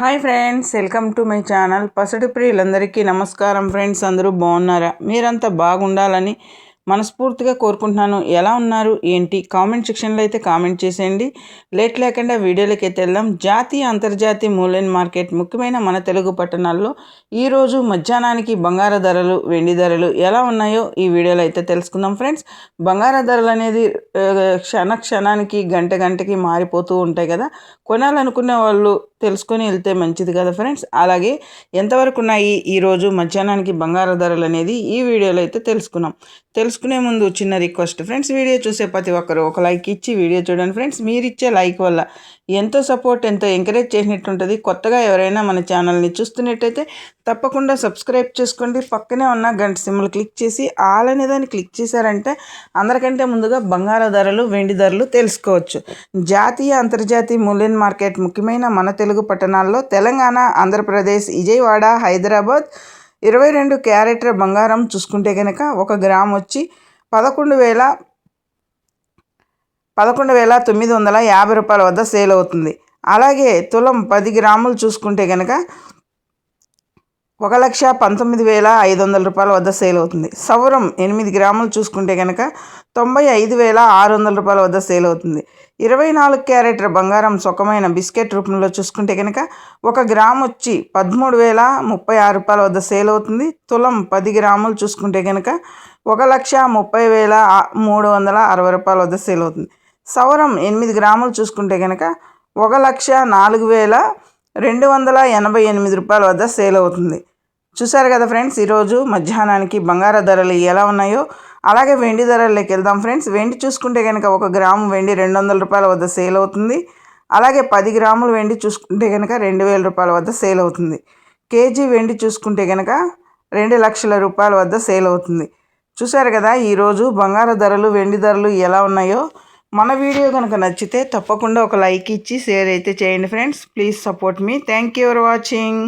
Hi friends welcome to my channel. పసటి ప్రియులందరికీ నమస్కారం friends అందరూ బాగున్నారా? మీరంతా బాగుండాలని మనస్ఫూర్తిగా కోరుకుంటున్నాను. ఎలా ఉన్నారు? ఏంటి? కామెంట్ సెక్షన్లో అయితే కామెంట్ చేసేయండి. లేట్ లేకుండా వీడియోలోకి అయితే వెళ్దాం. జాతీయ అంతర్జాతీయ మూలైన మార్కెట్ ముఖ్యమైన మన తెలుగు పట్టణాల్లో ఈరోజు మధ్యాహ్నానికి బంగార ధరలు వెండి ధరలు ఎలా ఉన్నాయో ఈ వీడియోలో అయితే తెలుసుకుందాం ఫ్రెండ్స్. బంగార ధరలు అనేది క్షణ క్షణానికి గంట గంటకి మారిపోతూ ఉంటాయి కదా. కొనాలనుకునే వాళ్ళు తెలుసుకొని వెళ్తే మంచిది కదా ఫ్రెండ్స్? అలాగే ఎంతవరకు ఉన్నాయి ఈరోజు మధ్యాహ్నానికి బంగారు ధరలు అనేది ఈ వీడియోలో అయితే తెలుసుకున్నాం. తెలుసుకునే ముందు చిన్న రిక్వెస్ట్ ఫ్రెండ్స్ వీడియో చూసే ప్రతి ఒక్కరు ఒక లైక్ ఇచ్చి వీడియో చూడండి ఫ్రెండ్స్. మీరు ఇచ్చే లైక్ వల్ల ఎంతో సపోర్ట్ ఎంతో ఎంకరేజ్ చేసినట్టు ఉంటుంది కొత్తగా ఎవరైనా మన ఛానల్ని చూస్తున్నట్టయితే తప్పకుండా సబ్స్క్రైబ్ చేసుకోండి. పక్కనే ఉన్న గంట సిమ్లు క్లిక్ చేసి ఆల్ అనే దాన్ని క్లిక్ చేశారంటే అందరికంటే ముందుగా బంగార ధరలు వెండి ధరలు తెలుసుకోవచ్చు. జాతీయ అంతర్జాతీయ మూల్యం మార్కెట్ ముఖ్యమైన మన తెలుగు పట్టణాల్లో తెలంగాణ ఆంధ్రప్రదేశ్ విజయవాడ హైదరాబాద్ ఇరవై రెండు క్యారెట్ల బంగారం చూసుకుంటే కనుక ఒక గ్రామ్ వచ్చి పదకొండు వేల పదకొండు వేల తొమ్మిది వందల యాభై రూపాయల వద్ద సేల్ అవుతుంది. అలాగే తులం పది గ్రాములు చూసుకుంటే కనుక ఒక లక్ష పంతొమ్మిది వేల ఐదు వందల రూపాయల వద్ద సేల్ అవుతుంది. సౌరం ఎనిమిది గ్రాములు చూసుకుంటే కనుక తొంభై ఐదు వేల ఆరు వందల రూపాయల వద్ద సేల్ అవుతుంది. ఇరవై నాలుగు క్యారెట్ల బంగారం సుఖమైన బిస్కెట్ రూపంలో చూసుకుంటే కనుక ఒక గ్రామ్ వచ్చి పదమూడు వేల ముప్పై ఆరు రూపాయల వద్ద సేల్ అవుతుంది. తులం పది గ్రాములు చూసుకుంటే కనుక ఒక లక్ష ముప్పై వేల మూడు వందల అరవై రూపాయల వద్ద సేల్ అవుతుంది. సౌరం ఎనిమిది గ్రాములు చూసుకుంటే కనుక ఒక లక్ష నాలుగు వేల రెండు వందల ఎనభై ఎనిమిది రూపాయల వద్ద సేల్ అవుతుంది. చూసారు కదా ఫ్రెండ్స్ ఈరోజు మధ్యాహ్నానికి బంగార ధరలు ఎలా ఉన్నాయో? అలాగే వెండి ధరల్లోకి వెళ్దాం ఫ్రెండ్స్. వెండి చూసుకుంటే కనుక ఒక గ్రాము వెండి రెండు వందల రూపాయల వద్ద సేల్ అవుతుంది. అలాగే పది గ్రాములు వెండి చూసుకుంటే కనుక రెండు వేల రూపాయల వద్ద సేల్ అవుతుంది. కేజీ వెండి చూసుకుంటే కనుక రెండు లక్షల రూపాయల వద్ద సేల్ అవుతుంది. చూసారు కదా ఈరోజు బంగారు ధరలు వెండి ధరలు ఎలా ఉన్నాయో? మన వీడియో కనుక నచ్చితే తప్పకుండా ఒక లైక్ ఇచ్చి షేర్ అయితే చేయండి friends. Please support me. Thank you for watching.